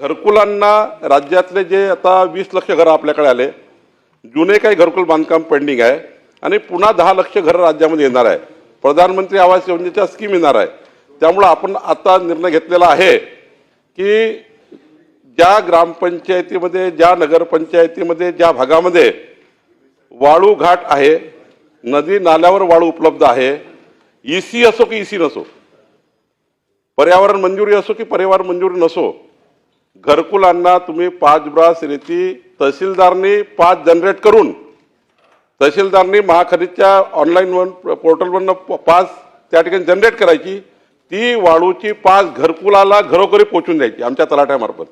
घरकुलांना राज्यातले जे आता वीस लक्ष घरं आपल्याकडे आले जुने काही घरकुल बांधकाम पेंडिंग आहे आणि पुन्हा दहा लक्ष घरं राज्यामध्ये येणार आहे. प्रधानमंत्री आवास योजनेच्या स्कीम येणार आहे. त्यामुळं आपण आता निर्णय घेतलेला आहे की ज्या ग्रामपंचायतीमध्ये ज्या नगरपंचायतीमध्ये ज्या भागामध्ये वाळू घाट आहे नदी नाल्यावर वाळू उपलब्ध आहे ई सी असो की ई सी नसो पर्यावरण मंजुरी असो की पर्यावरण मंजुरी नसो घरकुलांना तुम्ही पाच ब्रास रेती तहसीलदारनी पाच जनरेट करून तहसीलदारनी महाखरीदच्या ऑनलाईनवर पोर्टलवरनं प- पाच त्या ठिकाणी जनरेट करायची ती वाळूची पाच घरकुलाला घरोघरी पोचून द्यायची आमच्या तलाठ्यामार्फत.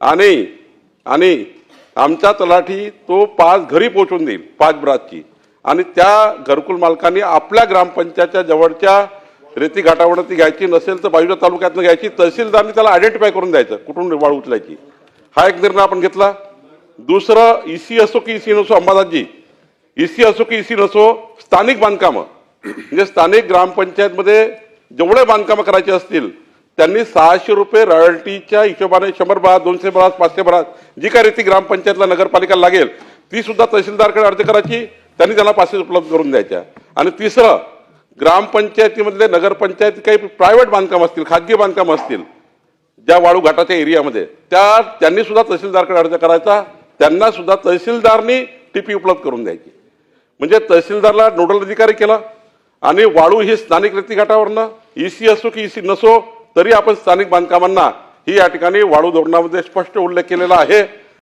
आणि आणि आमचा तलाठी तो पाच घरी पोचून देईल पाच ब्रासची. आणि त्या घरकुल मालकांनी आपल्या ग्रामपंचायतच्या जवळच्या रेती घाटावर ती घ्यायची नसेल तर बाजूच्या तालुक्यातनं घ्यायची. तहसीलदारांनी त्याला आयडेंटिफाय करून द्यायचं कुठून वाळ उचलायची. हा एक निर्णय आपण घेतला. दुसरं इसी असो की ई सी नसो अंबादासजी इसी असो की इसी नसो स्थानिक बांधकामं. म्हणजे स्थानिक ग्रामपंचायतमध्ये जेवढे बांधकामं करायचे असतील त्यांनी सहाशे रुपये रॉयल्टीच्या हिशोबाने शंभर ब्रास दोनशे ब्रास पाचशे ब्रास जी काय रीती ग्रामपंचायतला नगरपालिकेला लागेल ती सुद्धा तहसीलदारकडे अर्ज करायची त्यांनी त्यांना पाचशे उपलब्ध करून द्यायच्या. आणि तिसरं ग्रामपंचायतीमधले नगरपंचायत काही प्रायव्हेट बांधकाम असतील खाजगी बांधकाम असतील ज्या वाळू घाटाच्या एरियामध्ये त्या त्यांनी सुद्धा तहसीलदारकडे अर्ज करायचा त्यांना सुद्धा तहसीलदारनी टीपी उपलब्ध करून द्यायची. म्हणजे तहसीलदारला नोडल अधिकारी केला आणि वाळू ही स्थानिक रेतीघाटावरनं ईसी असो की ईसी नसो तरी आपण स्थानिक बांधकामांना ही या ठिकाणी वाळू धोरणामध्ये स्पष्ट उल्लेख केलेला आहे.